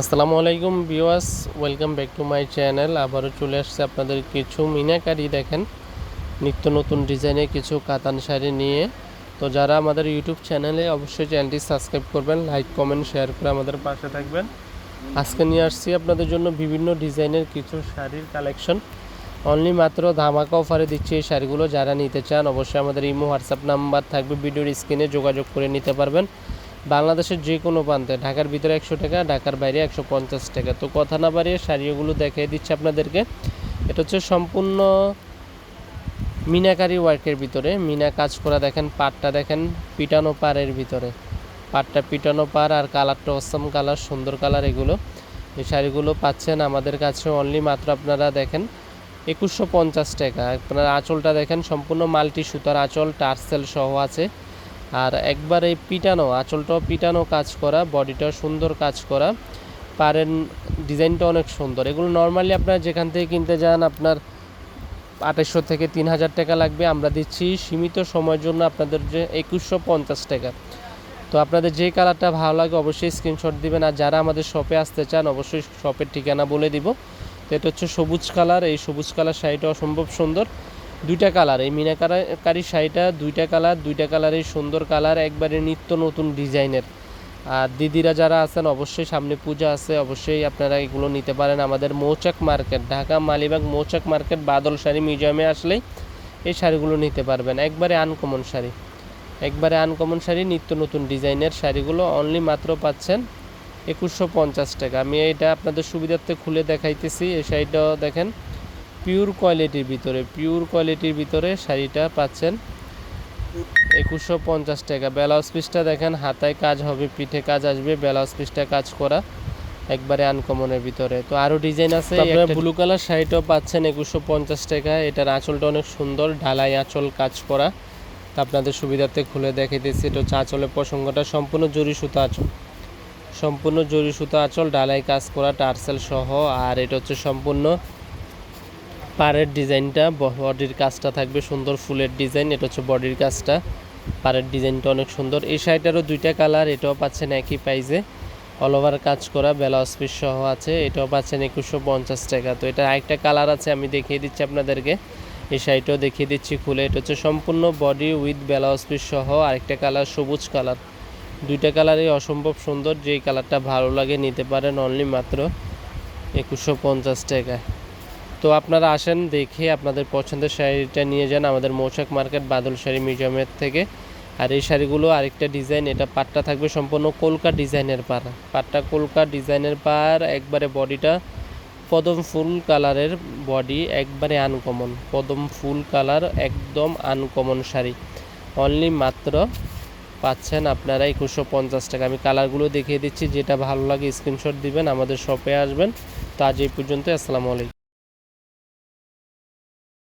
আসসালামু আলাইকুম viewers, welcome back to my channel. আবারও চলে আসছে আপনাদের কিছু মিনাকারি দেখেন, নিত্য নতুন ডিজাইনে কিছু কাতান শাড়ি নিয়ে। তো যারা আমাদের ইউটিউব চ্যানেলে অবশ্যই চ্যানেলটি সাবস্ক্রাইব করবেন, লাইক, কমেন্ট, শেয়ার করে আমাদের পাশে থাকবেন। আজকে নিয়ে আসছি আপনাদের জন্য বিভিন্ন ডিজাইনের কিছু শাড়ির কালেকশন। অনলি মাত্র ধামাকা অফারে দিচ্ছি এই শাড়িগুলো, যারা নিতে চান অবশ্যই আমাদের ইমো, হোয়াটসঅ্যাপ নাম্বার থাকবে, ভিডিওর স্ক্রিনে যোগাযোগ করে নিতে পারবেন। বাংলাদেশের যে কোনো প্রান্তে, ঢাকার ভিতরে একশো টাকা, ঢাকার বাইরে একশো পঞ্চাশ টাকা। তো কথা না বাড়িয়ে শাড়িগুলো দেখিয়ে দিচ্ছে আপনাদেরকে। এটা হচ্ছে সম্পূর্ণ মিনাকারি ওয়ার্কের ভিতরে। মিনা কাজ করা দেখেন পাটটা দেখেন, পিটানো পাড়ের ভিতরে। পাটটা পিটানো পাড় আর কালারটা অসম কালার, সুন্দর কালার এগুলো। এই শাড়িগুলো পাচ্ছেন আমাদের কাছে অনলি মাত্র আপনারা দেখেন একুশশো পঞ্চাশ টাকা। আপনারা আঁচলটা দেখেন, সম্পূর্ণ মাল্টি সুতার আঁচল, টার্সেল সহ আছে। আর একবার এই পিটানো, আঁচলটাও পিটানো কাজ করা, বডিটাও সুন্দর কাজ করা। পারেন, ডিজাইনটা অনেক সুন্দর। এগুলো নর্মালি আপনারা যেখান থেকে কিনতে যান, আপনার আঠাশশো থেকে তিন হাজার টাকা লাগবে। আমরা দিচ্ছি সীমিত সময়ের জন্য আপনাদের যে একুশশো পঞ্চাশ টাকা। তো আপনাদের যে কালারটা ভালো লাগে অবশ্যই স্ক্রিনশট দিবেন। আর যারা আমাদের শপে আসতে চান, অবশ্যই শপের ঠিকানা বলে দিব। তো এটা হচ্ছে সবুজ কালার। এই সবুজ কালার শাড়িটা অসম্ভব সুন্দর। দুইটা কালার, এই মিনাকারি শাড়িটা দুইটা কালার, দুইটা কালারের সুন্দর কালার, একবারে নিত্য নতুন ডিজাইনের। আর দিদিরা যারা আছেন, অবশ্যই সামনে পূজা আছে, অবশ্যই আপনারা এগুলো নিতে পারেন। আমাদের মৌচাক মার্কেট, ঢাকা মালিবাগ মৌচাক মার্কেট, বাদল শাড়ি মিউজিয়ামে আসলেই এই শাড়িগুলো নিতে পারবেন। একবারে আনকমন শাড়ি, একবারে আনকমন শাড়ি, নিত্য নতুন ডিজাইনের শাড়িগুলো অনলি মাত্র পাচ্ছেন একুশশো পঞ্চাশ টাকা। আমি এটা আপনাদের সুবিধার্থে খুলে দেখাইতেছি। এই শাড়িটাও দেখেন পিওর কোয়ালিটির ভিতরে পিওর কোয়ালিটির ভিতরে শাড়িটা পাচ্ছেন একুশশো পঞ্চাশ টাকা। ব্লাউজ পিসটা দেখেন হাতায় কাজ হবে পিঠে কাজ আসবে ব্লাউজ পিসটা কাজ করা একবারে আনকমনের ভিতরে। তো আরও ডিজাইন আছে আপনারা ব্লু কালার শাড়িটাও পাচ্ছেন একুশশো পঞ্চাশ টাকা। এটার আঁচলটা অনেক সুন্দর ঢালাই আঁচল কাজ করা। তা আপনাদের সুবিধার্থে খুলে দেখাইতেছি এটা হচ্ছে আঁচলের প্রসঙ্গটা। সম্পূর্ণ জরি সুতা আঁচল সম্পূর্ণ জরি সুতা আঁচল ডালাই কাজ করা টার্সেল সহ। আর এটা হচ্ছে সম্পূর্ণ পাড়ের ডিজাইনটা বডির কাজটা থাকবে সুন্দর ফুলের ডিজাইন, এটা হচ্ছে বডির কাজটা। পাড়ের ডিজাইনটা অনেক সুন্দর। এই শাড়িটারও দুইটা কালার, এটাও পাচ্ছেন একই প্রাইজে অল ওভার কাজ করা ব্লাউজ পিস সহ আছে, এটাও পাচ্ছেন একুশশো পঞ্চাশ টাকা। তো এটা আরেকটা কালার আছে, আমি দেখিয়ে দিচ্ছি আপনাদেরকে। এই শাড়িটাও দেখিয়ে দিচ্ছি খুলে। এটা হচ্ছে সম্পূর্ণ বডি উইথ ব্লাউজ পিস সহ আরেকটা কালার, সবুজ কালার। দুইটা কালারই অসম্ভব সুন্দর, যেই কালারটা ভালো লাগে নিতে পারেন অনলি মাত্র একুশশো পঞ্চাশ টাকায়। তো আপনারা আসেন, দেখে আপনাদের পছন্দের শাড়িটা নিয়ে যান আমাদের মৌচাক মার্কেট বাদল শাড়ি মিউজিয়ামের থেকে। আর এই শাড়িগুলো আরেকটা ডিজাইন, এটা পাটটা থাকবে সম্পূর্ণ কলকা ডিজাইনের পার। পাটটা কলকা ডিজাইনের পার, একবারে বডিটা পদম ফুল কালারের বডি, একবারে আনকমন পদম ফুল কালার, একদম আনকমন শাড়ি। অনলি মাত্র পাচ্ছেন আপনারা একুশশো পঞ্চাশ টাকা। আমি কালারগুলো দেখিয়ে দিচ্ছি, যেটা ভালো লাগে স্ক্রিনশট দিবেন, আমাদের শপে আসবেন। তো আজ এই পর্যন্ত আসসালামু আলাইকুম।